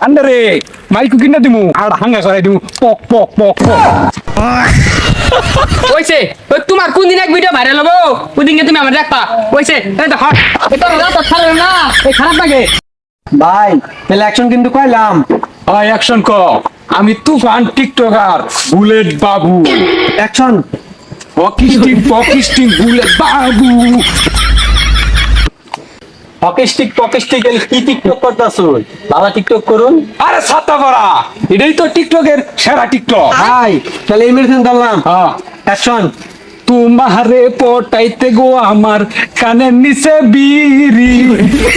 আন্দারে মাইকু কিনা দিমু? আর হাঙ্গা করাই দিমু। পক পক পক পক। ওইছে ওই তোমার কোন দিন এক ভিডিও ভাইরাল হব? ওই দিনকে তুমি আমার দেখবা। ওইছে এই এটা রাত খারাপ না। এই খারাপ লাগে। ভাই তাহলে অ্যাকশন কিন্তু কইলাম। হয় অ্যাকশন ক। আমি Tufan tiktoker bullet Babu. Action পকিস্টিক পকিস্টিক বুলেট বাবু। কি টিকটক করতেছো? বাবা টিকটক করুন। আরে ছাতা পড়া। এটাই তো টিকটকের সেরা টিকটক ভাই তাহলে এই মেডিসিন দিলাম হ্যাঁ। অ্যাকশন তোমারে পটাইতে গো আমার কানের নিচে বিড়ি।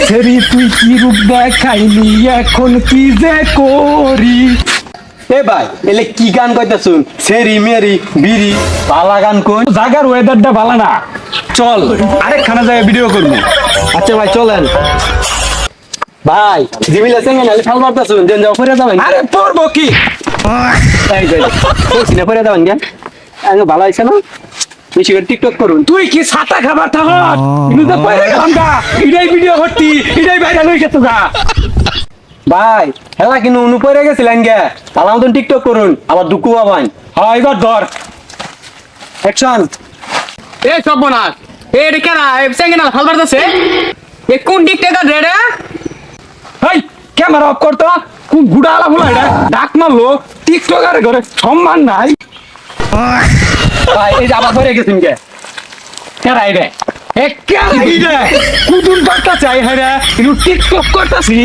সেরি তুই কি রূপ দেখাইলি? এখন কি যে করি? এ ভাই এলে কি গান কইতাছুন সেরি মেরি বিড়ি পালা গান কই জাগার ওয়েদারটা ভালো না। চল। আরেকখানা জায়গায় ভিডিও করব। আচ্ছা ভাই চলেন। ভাই জিমিলা সেঙ্গে নালে ফাল মারতাছুন দেন যাও ফিরে যাবেন আরে পড়ব কি? যে কইছি না ফিরে যাবেন কেন? আগে ভালো না? বেশি করে টিকটক করুন। তুই কি ছাতা খাবার থাকত কিন্তু তো পয়সা গেলাম গা। এটাই ভিডিও করতি এটাই ভাইরাল হয়ে গেছে গা। ভাই হেলা কিন্তু উনু পড়ে গেছিলেন গে। ভালো মতন টিকটক করুন আবার দুঃখ পাবান হয় এবার ধর। অ্যাকশন এই সব এই রে কেনা এই সেঙ্গে না ফাল মারতেছে? এ কোন টিকটকার রে রে? এই ক্যামেরা অফ করতো কোন গুড়া আলা বলা এটা? ডাক মারলো। টিকটকার ঘরে সম্মান নাই। এই যে আবার পড়ে গেছেন গে কেরাই রে? এ কেরাই রে? কুতুন করতে চাই হ্যাঁ টিকটক করতেছি।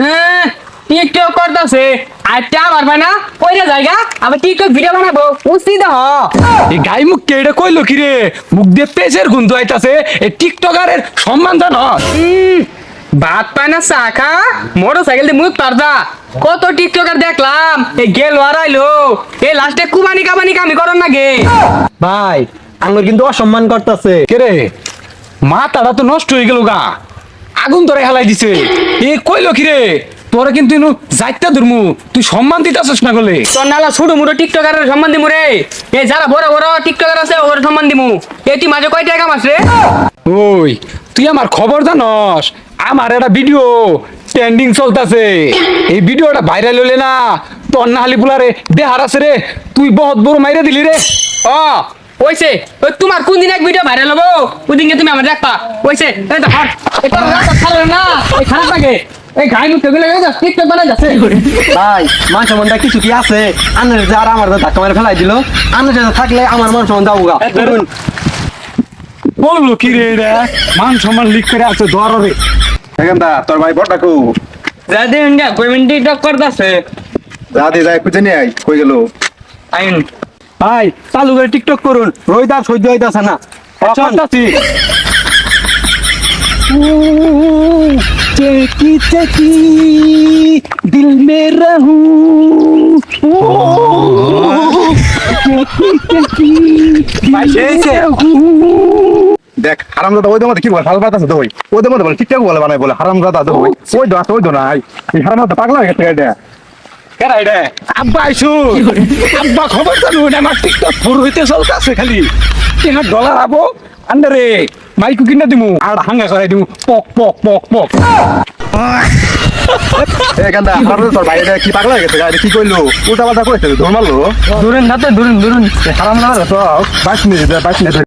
হ্যাঁ। টিকটক করতেছে? আর টা মারবে না কইরা জায়গা আবার টিকটক ভিডিও বানাবো? উস্তি দেহ এই গাই মুখ কে এটা কইলো কি রে? মুখ দিয়ে পেজের গন্ধ আইতাছে এই টিকটকারের সম্মান জানো ভাত পায় না চা খা মোটর সাইকেল দিয়ে মুখ পারদা কত টিকটকার দেখলাম এই গেল হারাইলো এই লাস্টে কুমানি কামানি কামি করন না গে। ভাই আঙ্গুর কিন্তু অসম্মান করতেছে। কে রে? মাথাটা তো নষ্ট হয়ে গেল গা। আগুন ধরে হেলাই দিছে। এ কইলো কি রে? তোরা কিন্তু ইনু যাইতে ধরমু তুই সম্মান দিতাছিস না গলে তোর নালা ছোট মুটো টিকটকারের সম্মান দিমু রে এই যারা বড় বড় টিকটকার আছে ওর সম্মান দিমু এই তুই মাঝে কয় টাকা মাস রে ওই তুই আমার খবর জানস আমার একটা ভিডিও ট্রেন্ডিং চলতেছে এই ভিডিওটা ভাইরাল হলে না তোর না হালি পুলারে দেহার আছে রে তুই বহুত বড় মাইরে দিলি রে ও ওইছে ওই তোমার কোন দিন এক ভিডিও ভাইরাল হব ওই দিনকে তুমি আমার দেখবা ওইছে এই তো হট এটা না এই খারাপ লাগে এই টিকটক যাচ্ছে ভাই মান সম্মানটা কিছু কি আছে? আনের যারা আমার ধাক্কা মারে ফেলাই দিল আনের সাথে থাকলে আমার মান সম্মান দাও গা। করুন বলল কি রে মান সম্মান করে আছে তোর ভাই বড় ডাকু। যাতে ইন্ডিয়া কইমেন টিকটক করতেছে। যা দিয়ে যায় খুঁজে নিয়ে আই কই গেল? আইন। ভাই চালু করে টিকটক করুন রোহিত আর সহ্য হইতাছে না। চেকি চেকি দিল মে रहूं। চেকি হয়েছে? দেখ ওই দমতে কি বলে? ফাল পাতাছে তো ওই। দমতে বলে ঠিকঠাক বলে বানাই বলে। হারাম দাদা তো ওই। ওই দা ওই দো নাই এই। হারাম দাদা পাগলা হয়ে গেছে এটা কেরাই রে আব্বা আইসু আব্বা খবর জানো আমার টিকটক ফুর হইতে চলতেছে খালি। ডলার আবো। আন্দারে মাইকু কিনা দিমু? আর হাঙ্গা করাই দিমু। পক পক পক পক। এখানটা দাদা তোর এটা কি পাগলা হয়ে গেছে? এটা কি করল উল্টা পাল্টা করেছে ধর মারলো। দূরেন না তো দূরেন দূরেন হারাম না তো বাইশ মিনিট বাইশ মিনিট।